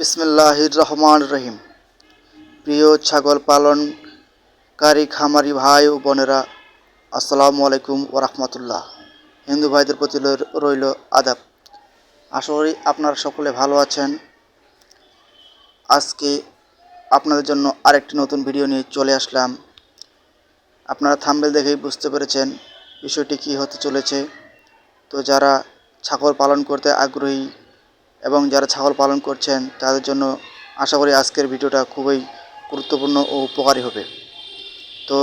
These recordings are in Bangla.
বিসমিল্লাহির রহমান রহিম। প্রিয় ছাগল পালনকারী, খামারি ভাই ও বোনেরা, আসসালামু আলাইকুম রহমতুল্লাহ। হিন্দু ভাইদের প্রতি রইল আদাব। আশা করি আপনারা সকলে ভালো আছেন। আজকে আপনাদের জন্য আরেকটি নতুন ভিডিও নিয়ে চলে আসলাম। আপনারা থাম্বেল দেখেই বুঝতে পেরেছেন বিষয়টি কী হতে চলেছে। তো যারা ছাগল পালন করতে আগ্রহী এবং যারা ছাগল পালন করছেন, তাদের জন্য আশা করি আজকের ভিডিওটা খুবই গুরুত্বপূর্ণ ও উপকারী হবে। তো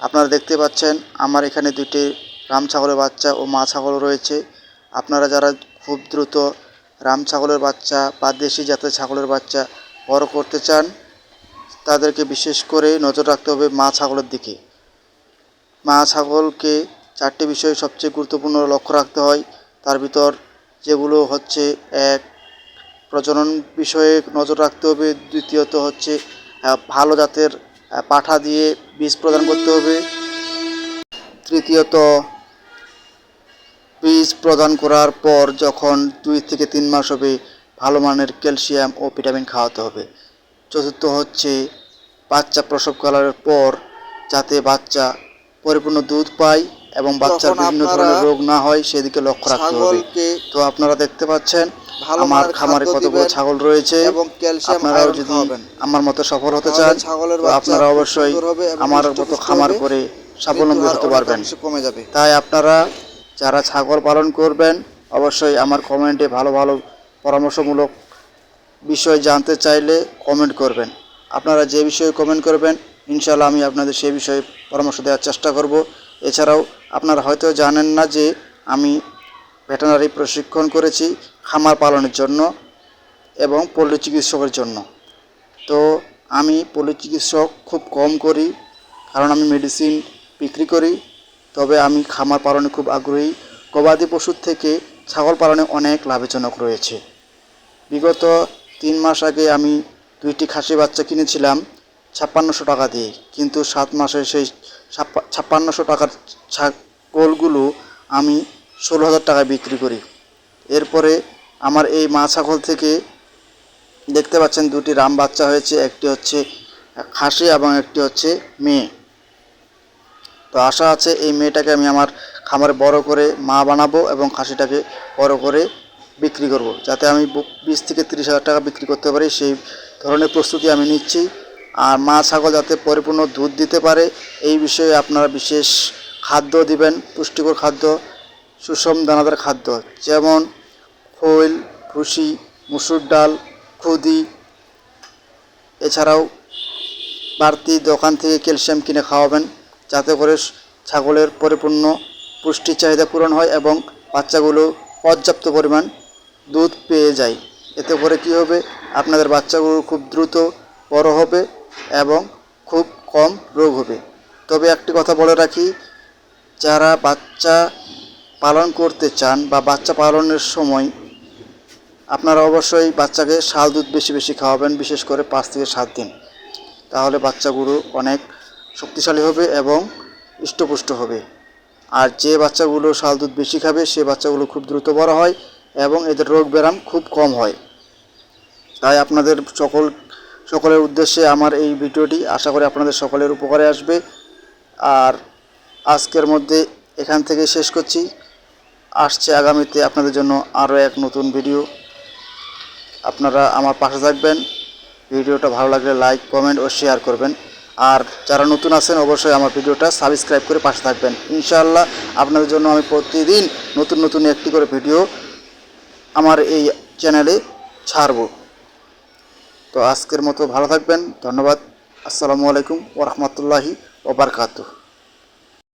আপনারা দেখতে পাচ্ছেন, আমার এখানে দুইটি রাম ছাগলের বাচ্চা ও মা ছাগল রয়েছে। আপনারা যারা খুব দ্রুত রাম ছাগলের বাচ্চা বা দেশি জাতের ছাগলের বাচ্চা বড় করতে চান, তাদেরকে বিশেষ করে নজর রাখতে হবে মা ছাগলের দিকে। মা ছাগলকে চারটি বিষয়ে সবচেয়ে গুরুত্বপূর্ণ লক্ষ্য রাখতে হয়। তার ভিতর যেগুলো হচ্ছে এক, প্রজনন বিষয়ে নজর রাখতে হবে। দ্বিতীয়ত হচ্ছে ভালো জাতের পাঠা দিয়ে বীজ প্রদান করতে হবে। তৃতীয়ত, বীজ প্রদান করার পর যখন দুই থেকে তিন মাস হবে, ভালো মানের ক্যালসিয়াম ও ভিটামিন খাওয়াতে হবে। চতুর্থ হচ্ছে, বাচ্চা প্রসব করার পর যাতে বাচ্চা পরিপূর্ণ দুধ পায় এবং বাচ্চার বিভিন্ন ধরনের রোগ না হয় সেদিকে লক্ষ্য রাখতে হবে। তো আপনারা দেখতে পাচ্ছেন আমার খামারে কতগুলো ছাগল রয়েছে। এবং আপনারাও যদি আমার মতো সফল হতে চান আপনারা অবশ্যই আমার মতো খামার করে স্বাবলম্বী হতে পারবেন। কমে যাবে। তাই আপনারা যারা ছাগল পালন করবেন অবশ্যই আমার কমেন্টে ভালো ভালো পরামর্শমূলক বিষয় জানতে চাইলে কমেন্ট করবেন। আপনারা যে বিষয়ে কমেন্ট করবেন ইনশাল্লাহ আমি আপনাদের সেই বিষয়ে পরামর্শ দেওয়ার চেষ্টা করব। এছাড়াও আপনারা হয়তো জানেন না যে আমি ভেটেনারি প্রশিক্ষণ করেছি খামার পালনের জন্য এবং পল্লী চিকিৎসকের জন্য। তো আমি পল্লী চিকিৎসক খুব কম করি, কারণ আমি মেডিসিন বিক্রি করি, তবে আমি খামার পালনে খুব আগ্রহী। গবাদি পশুর থেকে ছাগল পালনে অনেক লাভজনক রয়েছে। বিগত তিন মাস আগে আমি দুইটি খাসি বাচ্চা কিনেছিলাম, ছাপ্পান্নশো টাকা দিয়ে। কিন্তু সাত মাসে সেই ছাপ্পান্নশো টাকার ছাগলগুলো আমি ষোলো হাজার টাকায় বিক্রি করি। এরপরে আমার এই মা ছাগল থেকে দেখতে পাচ্ছেন দুটি রাম বাচ্চা হয়েছে, একটি হচ্ছে খাসি এবং একটি হচ্ছে মেয়ে। তো আশা আছে এই মেয়েটাকে আমি আমার খামারে বড় করে মা বানাবো এবং খাসিটাকে বড় করে বিক্রি করব, যাতে আমি বিশ থেকে তিরিশ হাজার টাকা বিক্রি করতে পারি, সেই ধরনের প্রস্তুতি আমি নিচ্ছি। আর মা ছাগল যাতে পরিপূর্ণ দুধ দিতে পারে, এই বিষয়ে আপনারা বিশেষ খাদ্য দিবেন, পুষ্টিকর খাদ্য, সুষম দানাদার খাদ্য, যেমন খৈল, ভুসি, মুসুর ডাল, খুদি। এছাড়াও বাড়তি দোকান থেকে ক্যালসিয়াম কিনে খাওয়াবেন, যাতে করে ছাগলের পরিপূর্ণ পুষ্টির চাহিদা পূরণ হয় এবং বাচ্চাগুলো পর্যাপ্ত পরিমাণ দুধ পেয়ে যায়। এতে করে কি হবে? আপনাদের বাচ্চাগুলো খুব দ্রুত বড় হবে। এবং খুব কম রোগ হবে। তবে একটি কথা বলে রাখি, যারা বাচ্চা পালন করতে চান বা বাচ্চা পালনের সময় আপনারা অবশ্যই বাচ্চাকে শাল দুধ বেশি বেশি খাওয়াবেন, বিশেষ করে পাঁচ থেকে সাত দিন। তাহলে বাচ্চাগুলো অনেক শক্তিশালী হবে এবং হৃষ্টপুষ্ট হবে। আর যে বাচ্চাগুলো শাল দুধ বেশি খাবে, সে বাচ্চাগুলো খুব দ্রুত বড় হয় এবং এদের রোগ ব্যায়াম খুব কম হয়। তাই আপনাদের সকল সকলের উদ্দেশ্যে আমার এই ভিডিওটি আশা করি আপনাদের সকলের উপকারে আসবে। আর আজকের মধ্যে এখান থেকে শেষ করছি। আসছে আগামীতে আপনাদের জন্য আরও এক নতুন ভিডিও। আপনারা আমার পাশে থাকবেন। ভিডিওটা ভালো লাগলে লাইক, কমেন্ট ও শেয়ার করবেন। আর যারা নতুন আছেন, অবশ্যই আমার ভিডিওটা সাবস্ক্রাইব করে পাশে থাকবেন। ইনশাআল্লাহ আপনাদের জন্য আমি প্রতিদিন নতুন নতুন একটি করে ভিডিও আমার এই চ্যানেলে ছাড়ব। তো আজকের মতো ভালো থাকবেন। ধন্যবাদ। আসসালামু আলাইকুম ওরহমতুল্লাহি ওবরকাতুহ